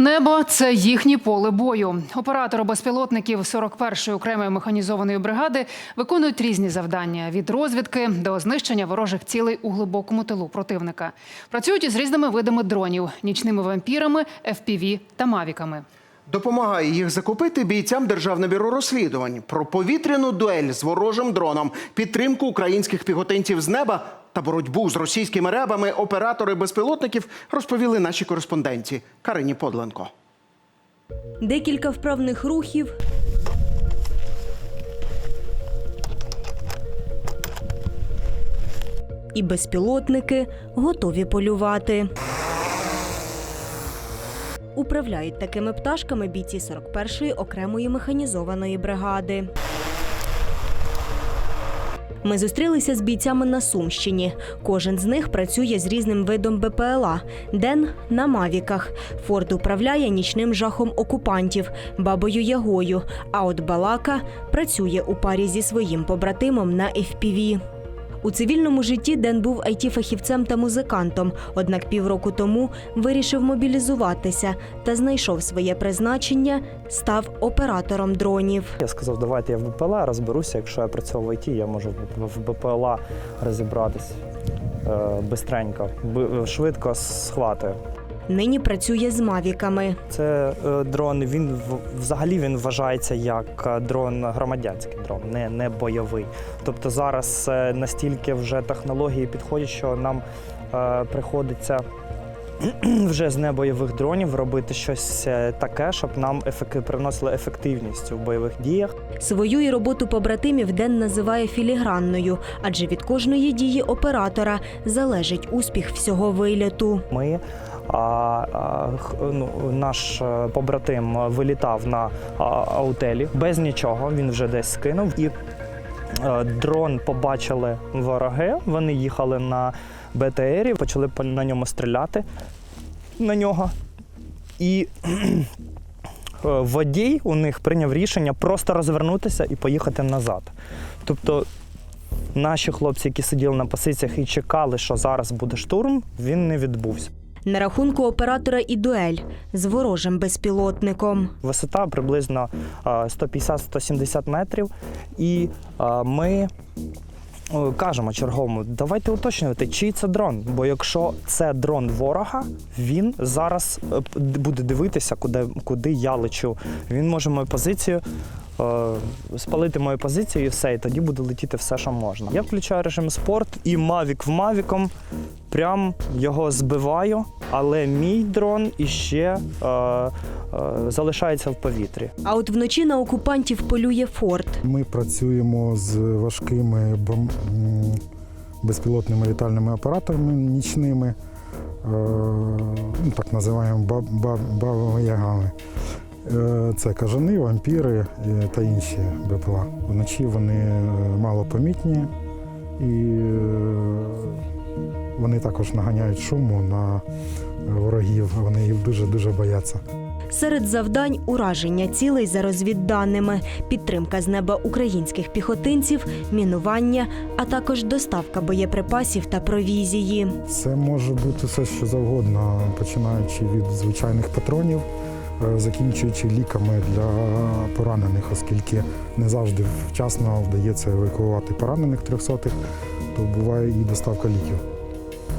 Небо це їхнє поле бою. Оператори безпілотників 41-ї окремої механізованої бригади виконують різні завдання від розвідки до знищення ворожих цілей у глибокому тилу противника. Працюють із різними видами дронів, нічними вампірами, FPV та мавіками. Допомагає їх закупити бійцям Державне бюро розслідувань про повітряну дуель з ворожим дроном, підтримку українських піхотинців з неба та боротьбу з російськими ребами. Оператори безпілотників розповіли наші кореспонденті Карині Подленко. Декілька вправних рухів. І безпілотники готові полювати. Управляють такими пташками бійці 41-ї окремої механізованої бригади. Ми зустрілися з бійцями на Сумщині. Кожен з них працює з різним видом БПЛА. Ден на мавіках. Форд управляє нічним жахом окупантів, бабою Ягою. А от Балака працює у парі зі своїм побратимом на FPV. У цивільному житті Ден був IT-фахівцем та музикантом, однак півроку тому вирішив мобілізуватися та знайшов своє призначення, став оператором дронів. Я сказав, давайте я в БПЛА розберуся. Якщо я працював в ІТ, я можу в- БПЛА розібратись е, бистренько, швидко схватує. Нині працює з мавіками. Це е, дрон. Він взагалі він вважається як е, дрон громадянський дрон, не, не бойовий. Тобто зараз е, настільки вже технології підходять, що нам е, приходиться. Вже з небойових дронів робити щось таке, щоб нам ефек... приносило ефективність у бойових діях. Свою і роботу побратимів Ден називає філігранною, адже від кожної дії оператора залежить успіх всього виліту. Ми ну, наш е, побратим вилітав на аутелі без нічого. Він вже десь скинув. І е, дрон побачили вороги. Вони їхали на БТРі, почали на ньому стріляти на нього. І е, водій у них прийняв рішення просто розвернутися і поїхати назад. Тобто наші хлопці, які сиділи на позиціях і чекали, що зараз буде штурм, він не відбувся. На рахунку оператора і дуель з ворожим безпілотником. Висота приблизно е, 150-170 метрів. І ми кажемо черговому, давайте уточнювати, чий це дрон. Бо якщо це дрон ворога, він зараз е, буде дивитися, куди, куди я лечу. Він може мою позицію. е, Спалити мою позицію і все, і тоді буде летіти все, що можна. Я включаю режим спорт і мавік в мавіком прям його збиваю, але мій дрон іще е, е, залишається в повітрі. А от вночі на окупантів полює форт. Ми працюємо з важкими бом- м, безпілотними літальними апаратами нічними, е, ну, так називаємо баб- бабами-ягами. Е, Це кажани, вампіри е, та інші БПЛА. Вночі вони е, малопомітні і е, вони також наганяють шуму на ворогів. Вони їх дуже-дуже бояться. Серед завдань ураження цілей за розвідданими, підтримка з неба українських піхотинців, мінування, а також доставка боєприпасів та провізії. Це може бути все, що завгодно, починаючи від звичайних патронів, е, закінчуючи ліками для поранених, оскільки не завжди вчасно вдається евакуювати поранених трьохсотих, то буває і доставка ліків.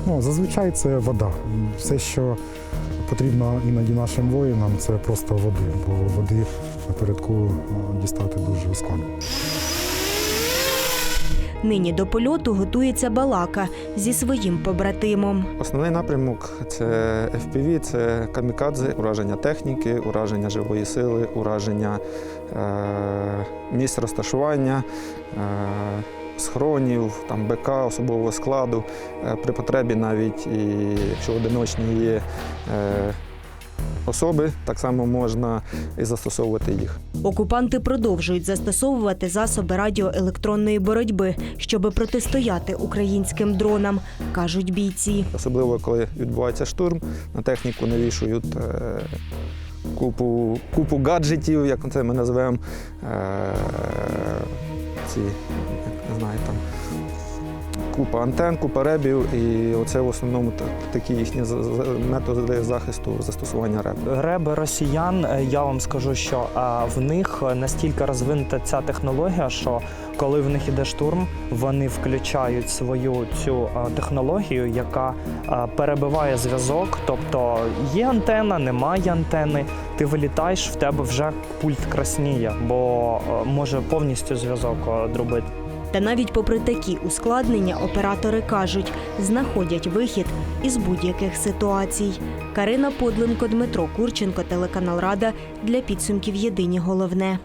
Ну, зазвичай це вода. Все, що потрібно іноді нашим воїнам, це просто води, бо води напередку е, дістати дуже складно. Нині до польоту готується балака зі своїм побратимом. Основний напрямок це FPV, це камікадзе, ураження техніки, ураження живої сили, ураження е, місць розташування, е, схронів, там БК, особового складу. Е, при потребі навіть і якщо одиночні є е, особи, так само можна і застосовувати їх. Окупанти продовжують застосовувати засоби радіоелектронної боротьби, щоби протистояти українським дронам, кажуть бійці. Особливо коли відбувається штурм, на техніку навішують е, купу, купу гаджетів, як це ми називаємо. Ці, знаю, там, купа антен, купа ребів, і оце в основному такі їхні методи захисту застосування реб. Реби росіян, е, я вам скажу, що в них настільки розвинута ця технологія, що коли в них іде штурм, вони включають свою цю е, технологію, яка е, перебиває зв'язок. Тобто є антена, немає антени. Ти вилітаєш, в тебе вже пульт красніє, бо може повністю зв'язок е, дробити. Та навіть попри такі ускладнення, оператори кажуть, знаходять вихід із будь-яких ситуацій. Карина Подленко, Дмитро Курченко, телеканал Рада для підсумків Єдині головне.